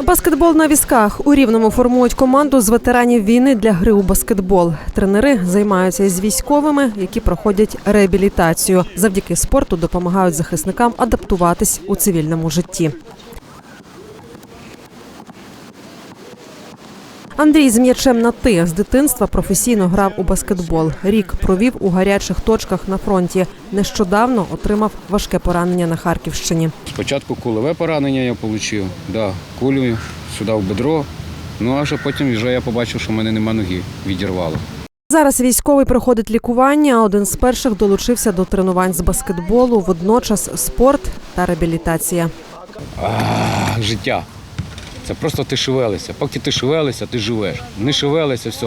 Баскетбол на візках у рівному формують команду з ветеранів війни для гри у баскетбол. Тренери займаються із військовими, які проходять реабілітацію. Завдяки спорту допомагають захисникам адаптуватись у цивільному житті. Андрій з м'ячем на ти з дитинства професійно грав у баскетбол. Рік провів у гарячих точках на фронті. Нещодавно отримав важке поранення на Харківщині. Спочатку кулеве поранення я отримав, да, кулю сюди в бедро. Ну а вже потім вже я побачив, що в мене нема ноги, відірвало. Зараз військовий проходить лікування. а Один з перших долучився до тренувань з баскетболу. Водночас спорт та реабілітація. А, життя. Це просто ти шевелишся. Поки ти шевелишся, ти живеш. Не шевелишся, все.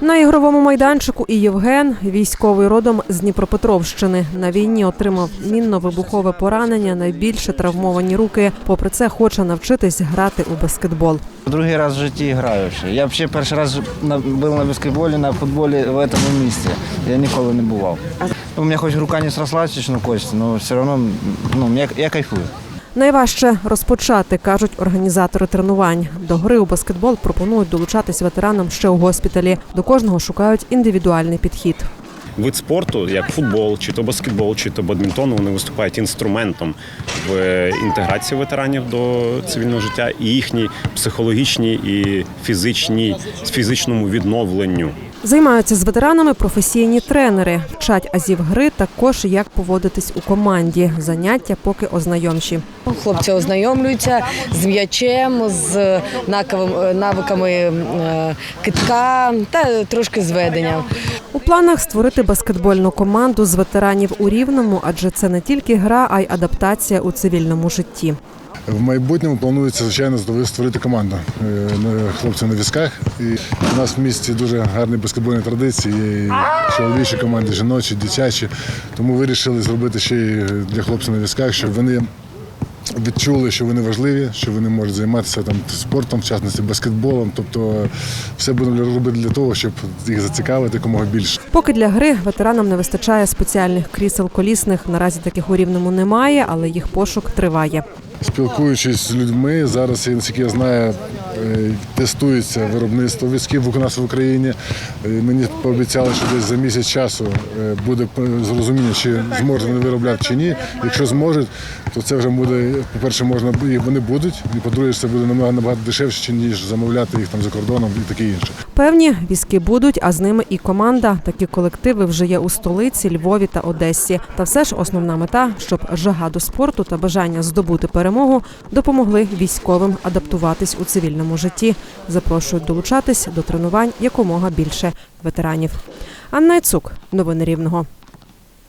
На ігровому майданчику і Євген, військовий родом з Дніпропетровщини. На війні отримав мінно-вибухове поранення, найбільше травмовані руки. Попри це, хоче навчитись грати у баскетбол. Другий раз в житті граю ще. Я взагалі перший раз був на баскетболі, на футболі в цьому місці. Я ніколи не бував. У мене хоч рука не срослась, чесно кості, але все одно ну, я, я кайфую. Найважче розпочати, кажуть організатори тренувань. До гри у баскетбол пропонують долучатись ветеранам ще у госпіталі. До кожного шукають індивідуальний підхід. Вид спорту, як футбол, чи то баскетбол, чи то бадмінтон, вони виступають інструментом в інтеграції ветеранів до цивільного життя і їхній психологічній і фізичній фізичному відновленню. Займаються з ветеранами професійні тренери, вчать азів гри, також як поводитись у команді. Заняття поки ознайомчі. Хлопці ознайомлюються з м'ячем, з наковим- навиками е, китка та трошки зведення. У планах створити баскетбольну команду з ветеранів у рівному, адже це не тільки гра, а й адаптація у цивільному житті. В майбутньому планується, звичайно, створити команду е, на- хлопців на візках. І у нас в місті дуже гарні баскетбольні традиції. Чоловічі команди, жіночі, дитячі. Тому вирішили зробити ще й для хлопців на візках, щоб вони відчули, що вони важливі, що вони можуть займатися там спортом, в частності баскетболом. Тобто все будемо робити для того, щоб їх зацікавити якомога більше. Поки для гри ветеранам не вистачає спеціальних крісел колісних. Наразі таких у рівному немає, але їх пошук триває. Спілкуючись з людьми, зараз, наскільки я знаю, е, тестується виробництво візків у нас в Україні. Е, Мені пообіцяли, що десь за місяць часу е, буде зрозуміння, чи зможуть вони виробляти чи ні. Якщо зможуть, то це вже буде, по-перше, можна і вони будуть, і по-друге, це буде набагато дешевше, ніж замовляти їх там за кордоном і таке інше. Певні візки будуть, а з ними і команда. Такі колективи вже є у столиці, Львові та Одесі. Та все ж основна мета, щоб жага до спорту та бажання здобути перемогу допомогли військовим адаптуватись у цивільному житті. Запрошують долучатись до тренувань якомога більше ветеранів. Анна Яцук, новини Рівного.